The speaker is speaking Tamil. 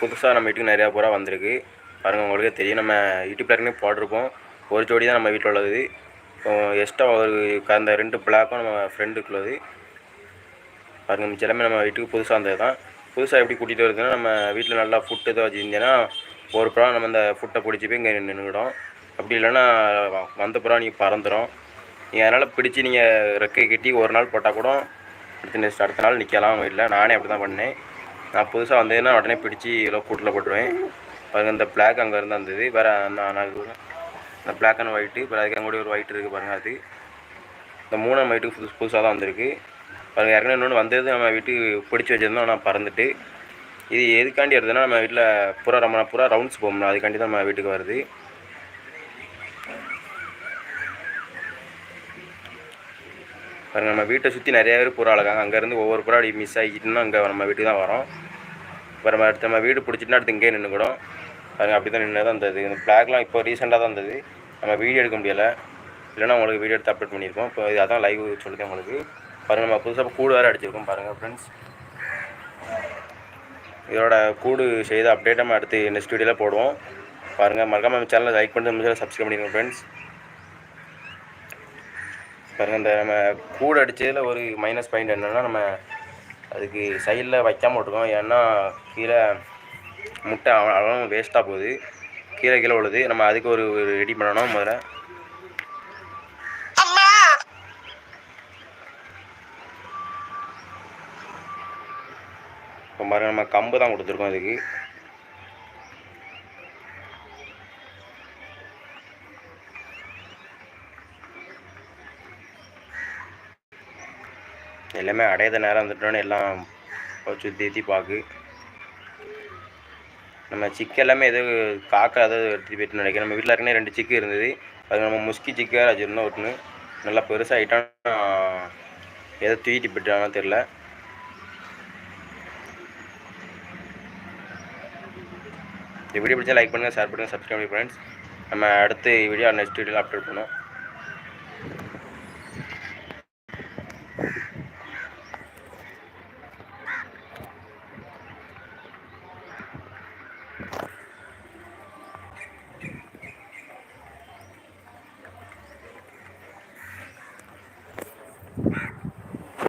புதுசாக நம்ம வீட்டுக்கு நிறையா புறா வந்திருக்கு. பாருங்கள் உங்களுக்கே தெரியும். நம்ம யூடியூப்ல ஏற்கனவே போட்டிருப்போம். ஒரு ஜோடி தான் நம்ம வீட்டில் உள்ளது. இப்போ எக்ஸ்ட்ரா ஒரு அந்த ரெண்டு பிளாக்கும் நம்ம ஃப்ரெண்டுக்குள்ளது பாருங்கள் மிச்சம் எல்லாமே நம்ம வீட்டுக்கு புதுசாக வந்தது தான் புதுசாக எப்படி கூட்டிகிட்டு வருதுன்னா நம்ம வீட்டில் நல்லா ஃபுட்டு ஏதோ வச்சுருந்தேன்னா ஒரு புறா நம்ம இந்த ஃபுட்டை பிடிச்சி போய் இங்கே நின்றுக்கிடும் அப்படி இல்லைன்னா வந்த புறா நீங்கள் பறந்துடும் நீங்கள் அதனால் பிடிச்சி நீங்கள் ரெக்கை கட்டி ஒரு நாள் போட்டால் கூட அடுத்த நெக்ஸ்ட் அடுத்த நாள் நிற்கலாம் வீட்டில். நானே அப்படி தான் பண்ணேன். நான் புதுசாக வந்ததுன்னா உடனே பிடிச்சி இவ்வளோ கூட்டில் போட்டுருவேன். பாருங்கள் இந்த பிளாக் அங்கே இருந்து வந்தது. வேறு நான் இந்த பிளாக் அண்ட் ஒயிட்டு இப்போ அதுக்கு அங்கே ஒரு ஒயிட் இருக்குது பாருங்கள் அது. இந்த மூணாம் ஒயிட்டுக்கு புதுசு புதுசாக தான் வந்திருக்கு. பாருங்கள் ஏற்கனவே இன்னொன்று வந்தது நம்ம வீட்டுக்கு பிடிச்சி வச்சிருந்தோம் நான் பறந்துட்டு. இது எதுக்காண்டி வருதுன்னா நம்ம வீட்டில் புறா ரொம்ப புறா ரவுண்ட்ஸ் போகணும் அதுக்காண்டி தான் நம்ம வீட்டுக்கு வருது. பாருங்க நம்ம வீட்டை சுற்றி நிறைய பேர் புறா அழகாங்க. அங்கேருந்து ஒவ்வொரு புறா அப்படி மிஸ் ஆகிக்கிட்டுனா அங்கே நம்ம வீட்டுக்கு தான் வரோம். இப்போ நம்ம அடுத்து நம்ம வீடு பிடிச்சிட்டுனா அடுத்து இங்கேயே நின்றுக்கூடும் பாருங்க அப்படி தான் நின்று தான் இருந்தது. இந்த பிளாக்லாம் இப்போ ரீசெண்டாக தான் இருந்தது. நம்ம வீடியோ எடுக்க முடியலை. இல்லைன்னா உங்களுக்கு வீடியோ எடுத்து அப்லோட் பண்ணியிருக்கோம் இப்போ இது அதான் லைவ் சொல்லுது உங்களுக்கு. பாருங்கள் நம்ம புதுசாக கூடு வேறு அடிச்சிருக்கோம் பாருங்கள் ஃப்ரெண்ட்ஸ் இதோட கூடு செய்த அப்டேட் நம்ம அடுத்து நெக்ஸ்ட் வீடியோவில் போடுவோம். பாருங்கள் மறக்காமல் நம்ம சேனலை லைக் பண்ணிட்டு நம்ம சப்ஸ்கிரைப் பண்ணிடுங்க ஃப்ரெண்ட்ஸ் பாருங்கள் இந்த நம்ம கூடு அடித்ததில் ஒரு மைனஸ் பாயிண்ட் என்னென்னா நம்ம அதுக்கு சைடில் வைக்காம விட்ருக்கோம் ஏன்னா கீழே முட்டை அவ்வளோ வேஸ்ட்டாக போகுது. கீழே கீழே விழுது. நம்ம அதுக்கு ஒரு ரெடி பண்ணணும் முதல்ல. இப்போ பாருங்க நம்ம கம்பு தான் கொடுத்துருக்கோம் இதுக்கு. எல்லாமே அடையாத நேரம் வந்துட்டோன்னு எல்லாம் சுற்றி ஏற்றி பார்க்கு நம்ம சிக்கு எல்லாமே எது காக்கா ஏதாவது எடுத்துகிட்டு போயிட்டு நினைக்கிறேன். நம்ம வீட்டில் இருக்கனே ரெண்டு சிக்கு இருந்தது. அது நம்ம முஸ்கி சிக்கு வேறு வச்சுருந்தோம் ஒன்று நல்லா பெருசாகிட்டான் எதை தூக்கிட்டு போயிட்டானோ தெரில இந்த வீடியோ பிடிச்சா லைக் பண்ணுங்கள் ஷேர் பண்ணுங்கள் சப்ஸ்கிரைப் பண்ணுங்கள் ஃப்ரெண்ட்ஸ் நம்ம அடுத்து வீடியோ நெக்ஸ்ட் வீடியோவில் அப்லோட் பண்ணுவோம்.